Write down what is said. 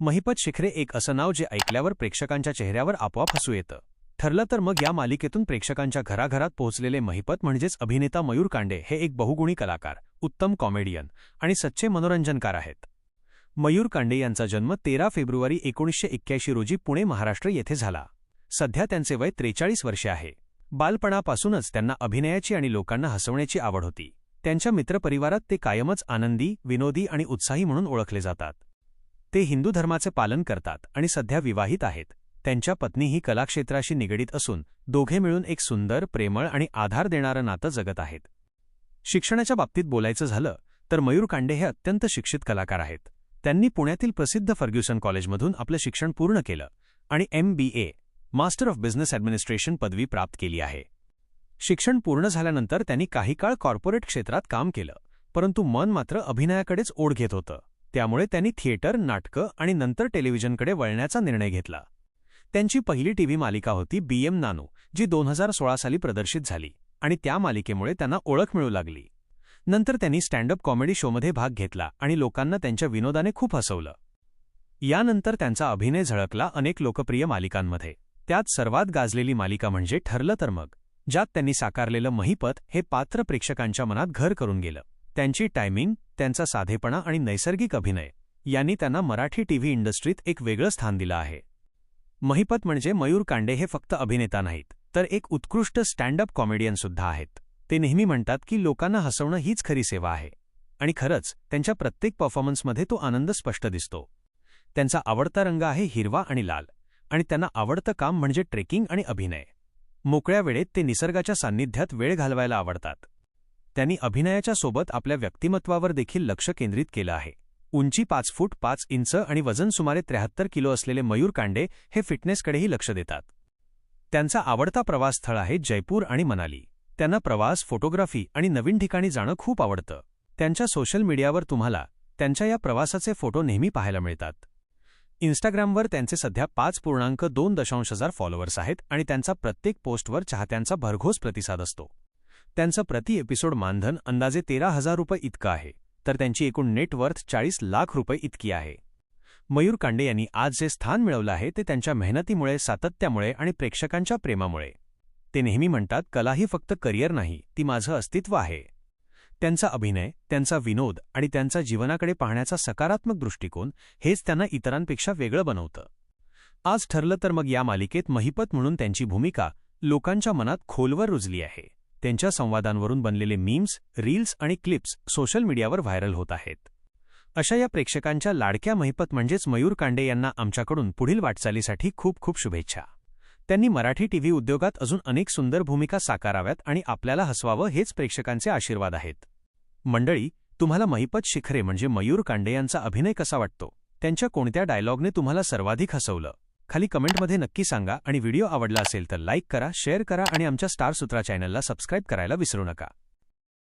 महिपत शिखरे एक असं नाव जे ऐकल्यावर प्रेक्षकांच्या चेहऱ्यावर आपोआप हसू येतं. ठरलं तर मग या मालिकेतून प्रेक्षकांच्या घराघरात पोहोचलेले महिपत म्हणजेच अभिनेता मयूर कांडे हे एक बहुगुणी कलाकार उत्तम कॉमेडियन आणि सच्चे मनोरंजनकार आहेत. मयूर कांडे यांचा जन्म तेरा फेब्रुवारी एकोणीसशे एक्क्याऐंशी रोजी पुणे महाराष्ट्र येथे झाला. सध्या त्यांचे वय त्रेचाळीस वर्षे आहे. बालपणापासूनच त्यांना अभिनयाची आणि लोकांना हसवण्याची आवड होती. त्यांच्या मित्रपरिवारात ते कायमच आनंदी विनोदी आणि उत्साही म्हणून ओळखले जातात. ते हिंदू धर्माचे पालन करतात आणि सध्या विवाहित आहेत. त्यांच्या पत्नी ही कलाक्षेत्राशी निगडीत असून दोघे मिळून एक सुंदर प्रेमळ आणि आधार देणारं नातं जगत आहेत. शिक्षणाच्या बाबतीत बोलायचं झालं तर मयूर कांडे हे अत्यंत शिक्षित कलाकार आहेत. त्यांनी पुण्यातील प्रसिद्ध फर्ग्युसन कॉलेजमधून आपलं शिक्षण पूर्ण केलं आणि M B A master of business administration पदवी प्राप्त केली आहे. शिक्षण पूर्ण झाल्यानंतर त्यांनी काही काळ कॉर्पोरेट क्षेत्रात काम केलं परंतु मन मात्र अभिनयाकडेच ओढ घेत होतं. त्यामुळे त्यांनी थिएटर नाटकं आणि नंतर टेलिव्हिजनकडे वळण्याचा निर्णय घेतला. त्यांची पहिली टीव्ही मालिका होती बी एम नानू जी दोन हजार सोळा साली प्रदर्शित झाली आणि त्या मालिकेमुळे त्यांना ओळख मिळू लागली. नंतर त्यांनी स्टँडअप कॉमेडी शोमध्ये भाग घेतला आणि लोकांना त्यांच्या विनोदाने खूप हसवलं. यानंतर त्यांचा अभिनय झळकला अनेक लोकप्रिय मालिकांमध्ये. त्यात सर्वात गाजलेली मालिका म्हणजे ठरलं तर मग ज्यात त्यांनी साकारलेलं महिपत हे पात्र प्रेक्षकांच्या मनात घर करून गेलं. त्यांची टायमिंग त्यांचा साधेपणा आणि नैसर्गिक अभिनय यांनी त्यांना मराठी टीव्ही इंडस्ट्रीत एक वेगळं स्थान दिलं आहे. महिपत म्हणजे मयूर कांडे हे फक्त अभिनेता नाहीत तर एक उत्कृष्ट स्टँडअप कॉमेडियनसुद्धा आहेत. ते नेहमी म्हणतात की लोकांना हसवणं हीच खरी सेवा आहे. आणि खरंच त्यांच्या प्रत्येक परफॉर्मन्समध्ये तो आनंद स्पष्ट दिसतो. त्यांचा आवडता रंग आहे हिरवा आणि लाल आणि त्यांना आवडतं काम म्हणजे ट्रेकिंग आणि अभिनय. मोकळ्या वेळेत ते निसर्गाच्या सान्निध्यात वेळ घालवायला आवडतात. त्यांनी अभिनयाच्या सोबत आपल्या व्यक्तिमत्वावर देखील लक्ष केंद्रित केलं आहे. उंची पाच फूट पाच इंच आणि वजन सुमारे त्र्याहत्तर किलो असलेले मयूर कांडे हे फिटनेसकडेही लक्ष देतात. त्यांचा आवडता प्रवासस्थळ आहे जयपूर आणि मनाली. त्यांना प्रवास फोटोग्राफी आणि नवीन ठिकाणी जाणं खूप आवडतं. त्यांच्या सोशल मीडियावर तुम्हाला त्यांच्या या प्रवासाचे फोटो नेहमी पाहायला मिळतात. इन्स्टाग्रामवर त्यांचे सध्या पाच पूर्णांक दोन दशांश हजार फॉलोअर्स आहेत आणि त्यांचा प्रत्येक पोस्टवर चाहत्यांचा भरघोस प्रतिसाद असतो. त्यांचं प्रति एपिसोड मानधन अंदाजे तेरा हजार रुपये इतकं आहे तर त्यांची एकूण नेटवर्थ चाळीस लाख रुपये इतकी आहे. मयूर कांडे यांनी आज जे स्थान मिळवलं आहे ते त्यांच्या मेहनतीमुळे सातत्यामुळे आणि प्रेक्षकांच्या प्रेमामुळे. ते नेहमी म्हणतात कला ही फक्त करिअर नाही ती माझं अस्तित्व आहे. त्यांचा अभिनय त्यांचा विनोद आणि त्यांचा जीवनाकडे पाहण्याचा सकारात्मक दृष्टिकोन हेच त्यांना इतरांपेक्षा वेगळं बनवतं. आज ठरलं तर मग या मालिकेत महिपत म्हणून त्यांची भूमिका लोकांच्या मनात खोलवर रुजली आहे. त्यांच्या संवादांवरून बनलेले मीम्स रील्स आणि क्लिप्स सोशल मीडियावर व्हायरल होत आहेत. अशा या प्रेक्षकांच्या लाडक्या महिपत म्हणजेच मयूर कांडे यांना आमच्याकडून पुढील वाटचालीसाठी खूप खूप शुभेच्छा. त्यांनी मराठी टीव्ही उद्योगात अजून अनेक सुंदर भूमिका साकाराव्यात आणि आपल्याला हसवावं हेच प्रेक्षकांचे आशीर्वाद आहेत. मंडळी तुम्हाला महिपत शिखरे म्हणजे मयूर कांडे यांचा अभिनय कसा वाटतो? त्यांच्या कोणत्या डायलॉगने तुम्हाला सर्वाधिक हसवलं? खाली कमेंटमध्ये नक्की सांगा आणि व्हिडिओ आवडला असेल तर लाईक करा शेअर करा आणि आमच्या स्टार सूत्रा चॅनलला सबस्क्राईब करायला विसरू नका.